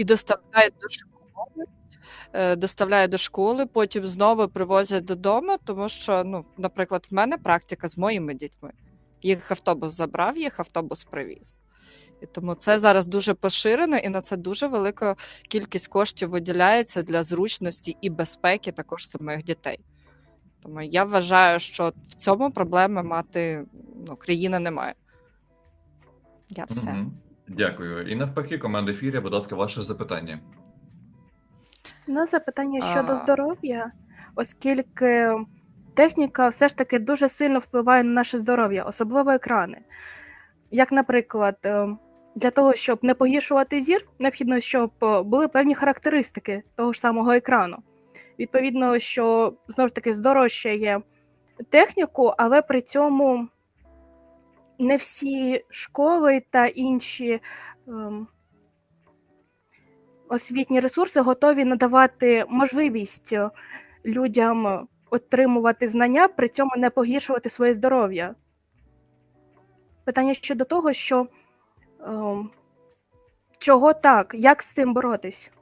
і доставляють до школи. Е, доставляють до школи, потім знову привозять додому, тому що, ну, наприклад, в мене практика з моїми дітьми. Їх автобус забрав, їх автобус привіз. І тому це зараз дуже поширено, і на це дуже велика кількість коштів виділяється для зручності і безпеки також самих дітей. Тому я вважаю, що в цьому проблеми мати ну, країна не має. Я все. Мгм. Дякую. І навпаки, команда ефірі, будь ласка, ваше запитання. Ну, запитання щодо А. здоров'я, оскільки техніка все ж таки дуже сильно впливає на наше здоров'я, особливо екрани. Як, наприклад, е, для того, щоб не погіршувати зір, необхідно, щоб е, були певні характеристики того ж самого екрану. Відповідно, що знову ж таки здорожчає техніку, але при цьому не всі школи та інші ем, освітні ресурси готові надавати можливість е, людям отримувати знання, при цьому не погіршувати своє здоров'я. Питання щодо того, що ем, чого так, як з цим боротись?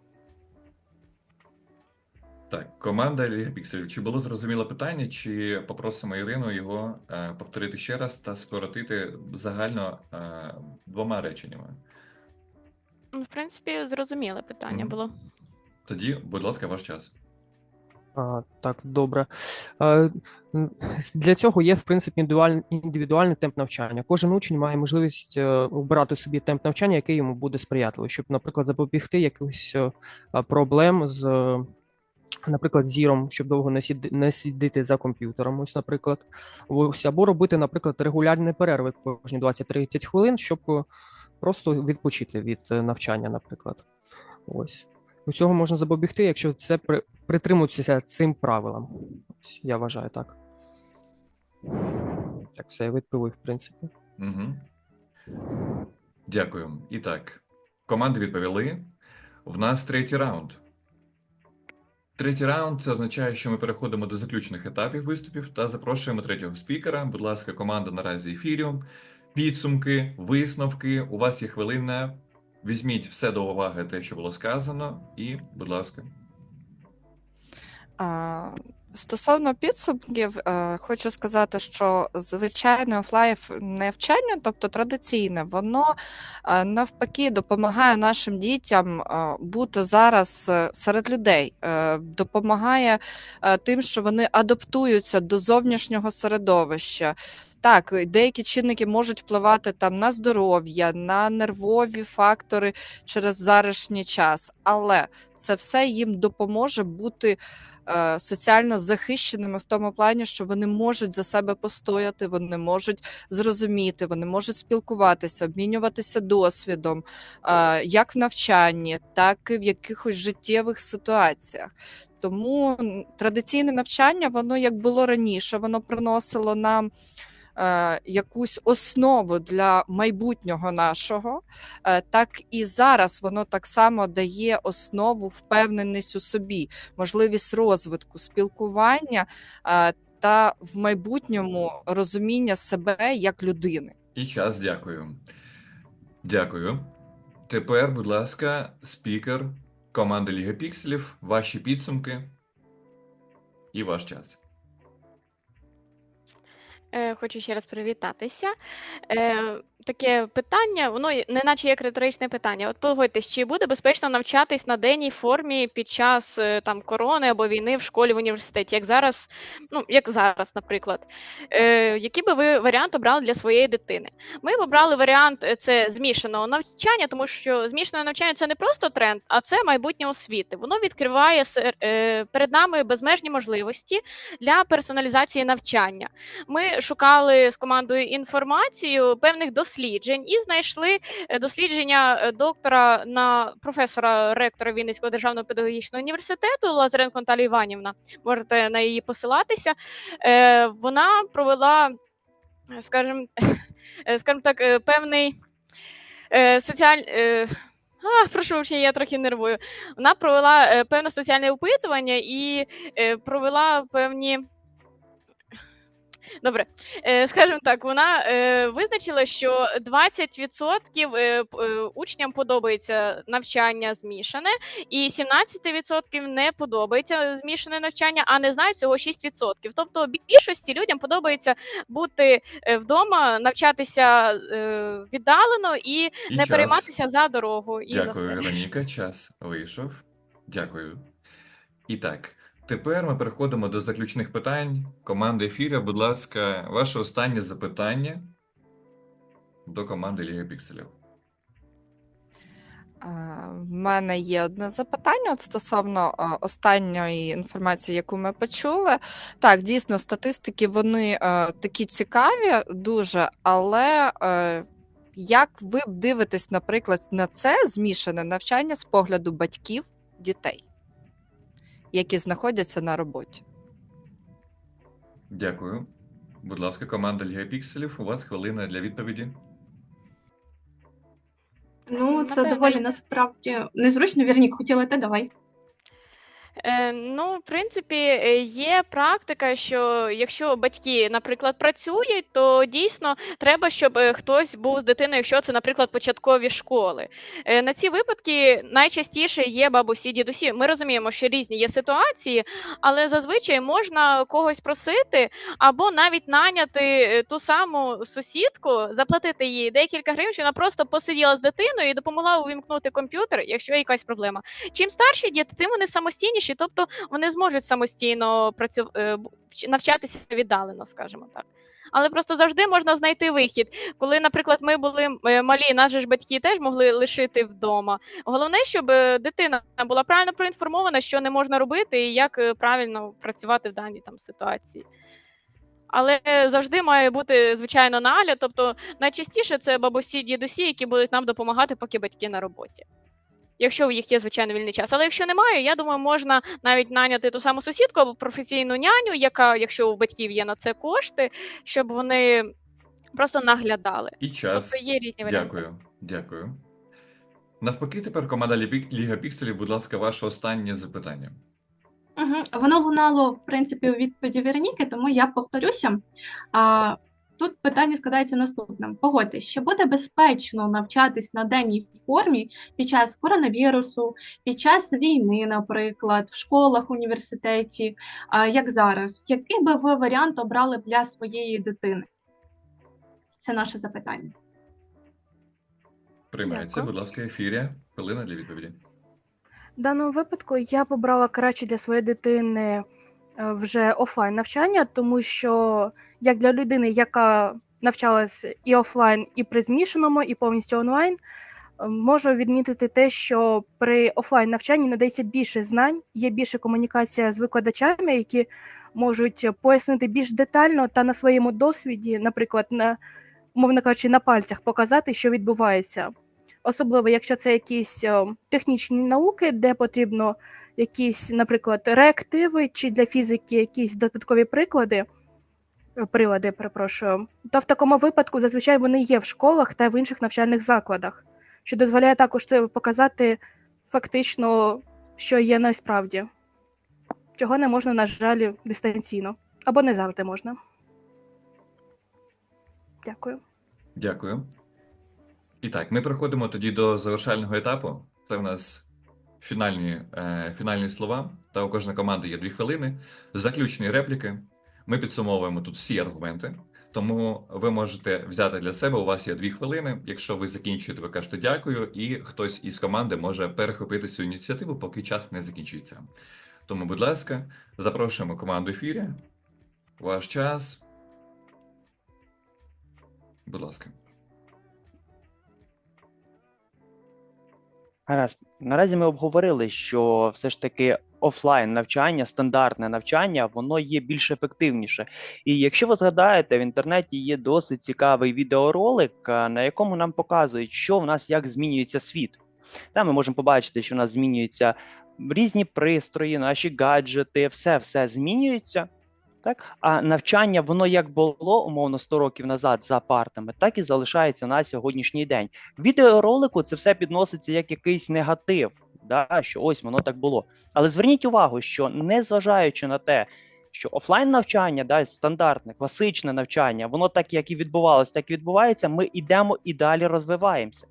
Так, команда Ліга Пікселів. Чи було зрозуміло питання, чи попросимо Ірину його е, повторити ще раз та скоротити загально е, двома реченнями? Ну, В принципі, зрозуміле питання Мгм. було. Тоді, будь ласка, ваш час. А, так, добре. Е, м, Для цього є, в принципі, індивідуальний, індивідуальний темп навчання. Кожен учень має можливість е, обирати собі темп навчання, який йому буде сприятливий, щоб, наприклад, запобігти якихось е, проблем з, е, наприклад, зіром, щоб довго не сіди- не сидіти за комп'ютером. Ось, наприклад, ось або робити, наприклад, регулярні перерви кожні 20-30 хвилин, щоб е, просто відпочити від е, навчання, наприклад. Ось. У цього можна запобігти, якщо це при, притримуватися цим правилам. Ось, я вважаю так. Так, все, я відповів, в принципі. Угу. Дякую. І так, команди відповіли. В нас третій раунд. Третій раунд це означає, що ми переходимо до заключних етапів виступів та запрошуємо третього спікера. Будь ласка, команда наразі ефіріум, Підсумки, висновки. У вас є хвилина. Візьміть все до уваги, те, що було сказано, і, будь ласка. Стосовно підсумків, е, хочу сказати, що звичайне офлайф навчання, тобто традиційне, воно е, навпаки допомагає нашим дітям е, бути зараз серед людей, допомагає тим, що вони адаптуються до зовнішнього середовища. Так, деякі чинники можуть впливати там на здоров'я, на нервові фактори через зарашній час, але це все їм допоможе бути е, соціально захищеними в тому плані, що вони можуть за себе постояти, вони можуть зрозуміти, вони можуть спілкуватися, обмінюватися досвідом, е, як в навчанні, так і в якихось життєвих ситуаціях. Тому традиційне навчання, воно як було раніше, воно приносило нам. Е, Якусь основу для майбутнього нашого, е, так і зараз воно так само дає основу впевненість у собі, можливість розвитку, спілкування е, та в майбутньому розуміння себе як людини. І час, дякую. Дякую. Тепер, будь ласка, спікер команди Ліга Пікселів, ваші підсумки і ваш час. Е, Хочу ще раз привітатися. Е, Таке питання, воно не наче як риторичне питання. От погодьтесь, чи буде безпечно навчатись на денній формі під час е, там корони або війни в школі в університеті, як зараз, ну як зараз, наприклад. Який би ви варіант обрали для своєї дитини? Ми б обрали варіант це змішаного навчання, тому що змішане навчання це не просто тренд, а це майбутнє освіти. Воно відкриває перед нами безмежні можливості для персоналізації навчання. Ми шукали з командою інформацію певних досліджень і знайшли е, дослідження е, доктора на професора ректора Вінницького державного педагогічного університету Лазаренко Наталія Іванівна. Можете на її посилатися. Е, Вона провела, скажімо, скажімо так, певний соціаль. е, А, прошу вибачення, я трохи нервую. Вона провела певне соціальне опитування і провела певні Добре, е, скажімо так, вона е, визначила, що 20% е, учням подобається навчання змішане, і 17% не подобається змішане навчання, а не знають цього 6%. Тобто більшості людям подобається бути вдома, навчатися віддалено і, І не час. перейматися за дорогу і Дякую. Вероніка. Час вийшов. Дякую. І так, тепер ми переходимо до заключних питань. Команда ефіру, будь ласка, ваше останнє запитання до команди Ліга Пікселів. В мене є одне запитання от стосовно останньої інформації, яку ми почули. Так, дійсно, статистики вони е, такі цікаві, дуже, але е, як ви б дивитесь, наприклад, на це змішане навчання з погляду батьків дітей, які знаходяться на роботі? Дякую. Будь ласка, команда Ліга Пікселів, у вас хвилина для відповіді. Ну, це доволі насправді незручно. Вірнік, хотіла ти, давай. Е, ну, в принципі, е, є практика, що якщо батьки, наприклад, працюють, то дійсно треба, щоб е, хтось був з дитиною, якщо це, наприклад, початкові школи. На ці випадки найчастіше є бабусі, дідусі. Ми розуміємо, що різні є ситуації, але зазвичай можна когось просити або навіть наняти ту саму сусідку, заплатити їй декілька гривень, щоб вона просто посиділа з дитиною і допомогла увімкнути комп'ютер, якщо є якась проблема. Чим старші діти, тим вони самостійніші, тобто вони зможуть самостійно працю... е, навчатися віддалено, скажімо так. Але просто завжди можна знайти вихід. Коли, наприклад, ми були е, малі, наші ж батьки теж могли лишити вдома. Головне, щоб е, дитина була правильно проінформована, що не можна робити, і як правильно працювати в даній там ситуації. Але завжди має бути звичайно нагляд. Тобто найчастіше це бабусі, дідусі, які будуть нам допомагати, поки батьки на роботі. Якщо в їх є звичайно вільний час. Але якщо немає, я думаю, можна навіть наняти ту саму сусідку або професійну няню, яка, якщо у батьків є на це кошти, щоб вони просто наглядали. І час. Тобто є різні варіанти. Дякую. Дякую. Навпаки, тепер команда Лі- Ліга Пікселів, будь ласка, ваше останнє запитання. Угу. Воно лунало, в принципі, у відповіді Вероніки, тому я повторюся. А, тут питання складається наступним. Погодьтесь, що буде безпечно навчатись на денній формі під час коронавірусу, під час війни, наприклад, в школах, університеті, а, як зараз. Який би ви варіант обрали б для своєї дитини? Це наше запитання. Приймається, будь ласка, ефірі. Хвилина для відповіді. В даному випадку я побрала краще для своєї дитини е, вже офлайн навчання, тому що як для людини, яка навчалась і офлайн, і при змішаному, і повністю онлайн, е, можу відмітити те, що при офлайн навчанні надається більше знань, є більше комунікація з викладачами, які можуть пояснити більш детально та на своєму досвіді, наприклад, на умовно кажучи, на пальцях показати, що відбувається. Особливо якщо це якісь е, технічні науки, де потрібно якісь, наприклад, реактиви чи для фізики якісь додаткові приклади, прилади, перепрошую, то в такому випадку зазвичай вони є в школах та в інших навчальних закладах, що дозволяє також це показати фактично, що є насправді, чого не можна, на жаль, дистанційно, або не завжди можна. Дякую. Дякую. І так, ми переходимо тоді до завершального етапу. Це в нас фінальні, е, фінальні слова. Та у кожної команди є дві хвилини. Заключні репліки. Ми підсумовуємо тут всі аргументи. Тому ви можете взяти для себе. У вас є дві хвилини. Якщо ви закінчуєте, ви кажете дякую, і хтось із команди може перехопити цю ініціативу, поки час не закінчиться. Тому, будь ласка, запрошуємо команду ефірі. Ваш час. Будь ласка. Гаразд. Наразі ми обговорили, що все ж таки офлайн навчання, стандартне навчання, воно є більш ефективніше. І якщо ви згадаєте, в інтернеті є досить цікавий відеоролик, на якому нам показують, що в нас як змінюється світ. Там ми можемо побачити, що в нас змінюються різні пристрої, наші гаджети, все все змінюється. Так, а навчання, воно як було умовно 100 років назад за партами, так і залишається на сьогоднішній день. В відеоролику це все підноситься як якийсь негатив, да, що ось воно так було. Але зверніть увагу, що незважаючи на те, що офлайн навчання, да, стандартне, класичне навчання, воно так як і відбувалося, так і відбувається. Ми йдемо і далі розвиваємося.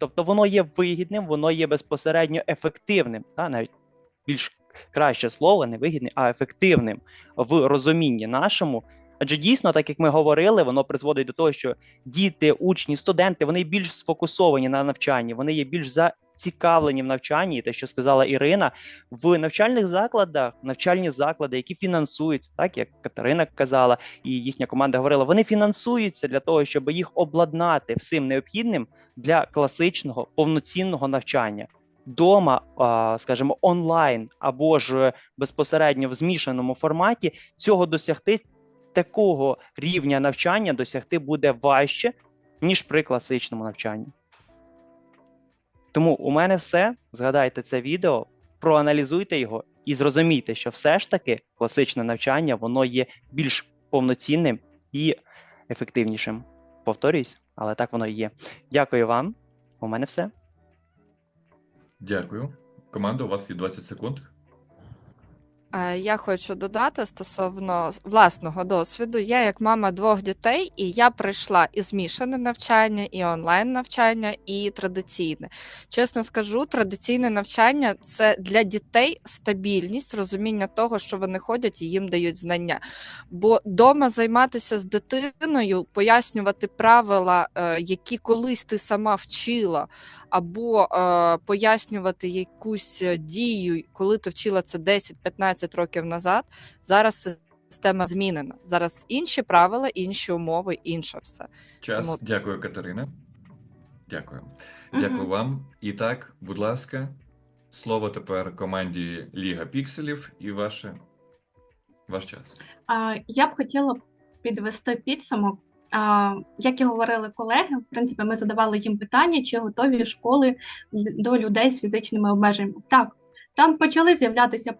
Тобто воно є вигідним, воно є безпосередньо ефективним, да, навіть більш краще слово, не вигідним, а ефективним в розумінні нашому. Адже дійсно, так як ми говорили, воно призводить до того, що діти, учні, студенти вони більш сфокусовані на навчанні, вони є більш зацікавлені в навчанні, і те, що сказала Ірина, в навчальних закладах, навчальні заклади, які фінансуються, так як Катерина казала, і їхня команда говорила, вони фінансуються для того, щоб їх обладнати всім необхідним для класичного повноцінного навчання. Дома, скажімо, онлайн або ж безпосередньо в змішаному форматі цього досягти такого рівня навчання досягти буде важче, ніж при класичному навчанні. Тому у мене все. Згадайте це відео, проаналізуйте його і зрозумійте, що все ж таки класичне навчання воно є більш повноцінним і ефективнішим. Повторюсь, але так воно і є. Дякую вам. У мене все. Дякую. Команда, у вас є 20 секунд. Е, Я хочу додати стосовно власного досвіду. Я як мама двох дітей, і я пройшла і змішане навчання, і онлайн навчання, і традиційне. Чесно скажу, традиційне навчання це для дітей стабільність, розуміння того, що вони ходять і їм дають знання. Бо дома займатися з дитиною, пояснювати правила, е, які колись ти сама вчила, або е, пояснювати якусь дію, коли ти вчила це 10-15 років назад. Зараз система змінена. Зараз інші правила, інші умови, інше все. Час. Тому- Дякую, Катерина. Дякую. Дякую вам. І так, будь ласка, слово тепер команді Ліга Пікселів і ваше ваш час. А, Я б хотіла підвести підсумок. А, Як і говорили колеги, в принципі, ми задавали їм питання, чи готові школи до людей з фізичними обмеженнями. Так, там почали з'являтися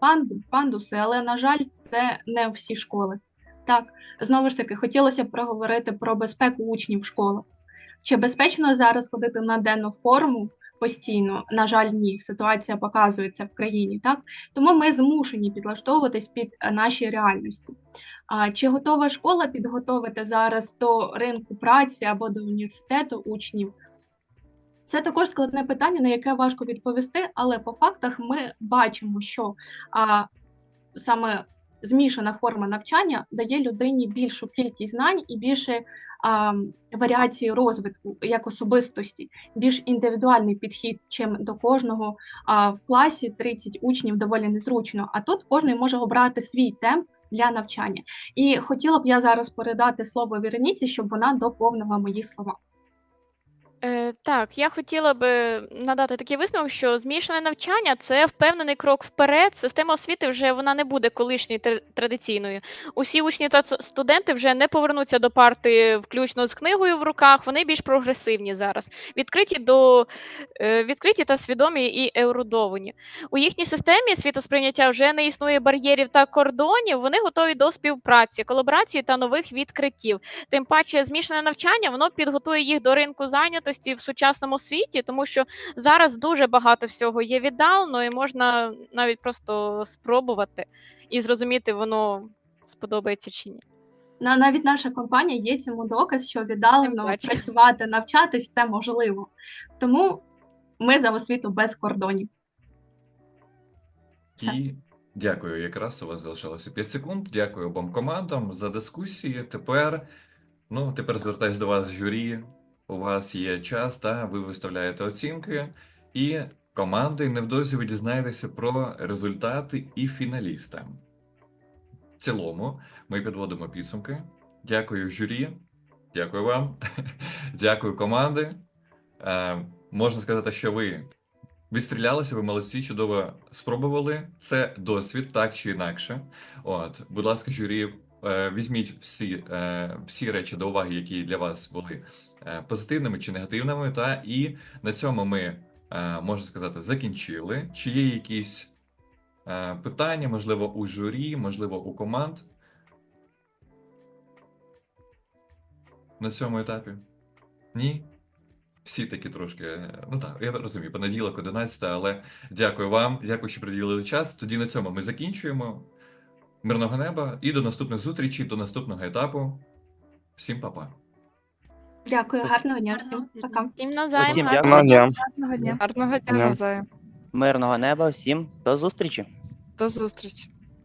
пандуси, але, на жаль, це не всі школи. Так, знову ж таки, хотілося б проговорити про безпеку учнів в школах. Чи безпечно зараз ходити на денну форму постійно? На жаль, ні. Ситуація показується в країні, так? Тому ми змушені підлаштовуватись під е, наші реальності. А чи готова школа підготовити зараз до ринку праці або до університету учнів? Це також складне питання, на яке важко відповісти, але по фактах ми бачимо, що а, саме змішана форма навчання дає людині більшу кількість знань і більше а, варіації розвитку як особистості, більш індивідуальний підхід, чим до кожного а, в класі 30 учнів доволі незручно. А тут кожен може обрати свій темп для навчання. І хотіла б я зараз передати слово Віроніці, щоб вона доповнила мої слова. Так, я хотіла би надати такий висновок, що змішане навчання це впевнений крок вперед. Система освіти вже вона не буде колишньою традиційною. Усі учні та студенти вже не повернуться до парти включно з книгою в руках. Вони більш прогресивні зараз, відкриті до е, відкриті та свідомі і ерудовані. У їхній системі світосприйняття вже не існує бар'єрів та кордонів. Вони готові до співпраці, колаборації та нових відкриттів. Тим паче, змішане навчання воно підготує їх до ринку зайнятості в сучасному світі, тому що зараз дуже багато всього є віддалено, і можна навіть просто спробувати і зрозуміти, воно сподобається чи ні. На навіть наша компанія є цьому доказ, що віддалено працювати, навчатись це можливо. Тому ми за освіту без кордонів. Все. І дякую. Якраз у вас залишилося 5 секунд. Дякую обом командам за дискусії. Тепер, ну, тепер звертаюсь до вас, журі. У вас є час, та ви виставляєте оцінки, і команди невдовзі ви дізнаєтеся про результати і фіналіста. В цілому, ми підводимо підсумки. Дякую, журі. Дякую вам. Дякую, команди. Е, можна сказати, що ви відстрілялися, ви молодці, чудово спробували. Це досвід, так чи інакше. От, будь ласка, журі, візьміть всі, е, всі речі до уваги, які для вас були е, позитивними чи негативними. Та і на цьому ми, е, можна сказати, закінчили. Чи є якісь е, питання, можливо, у журі, можливо, у команд на цьому етапі? Ні? Всі такі трошки, е, ну так, я розумію, понеділок, 11, але дякую вам, дякую, що приділили час. Тоді на цьому ми закінчуємо. Мирного неба і до наступних зустрічей, до наступного етапу. Всім па-па. Дякую, гарного дня всім. Пока. Всім навзаєм. Усім гарного дня. Гарного дня. Гарного дня Дня. навзаєм. Мирного неба, всім до зустрічі. До зустрічі.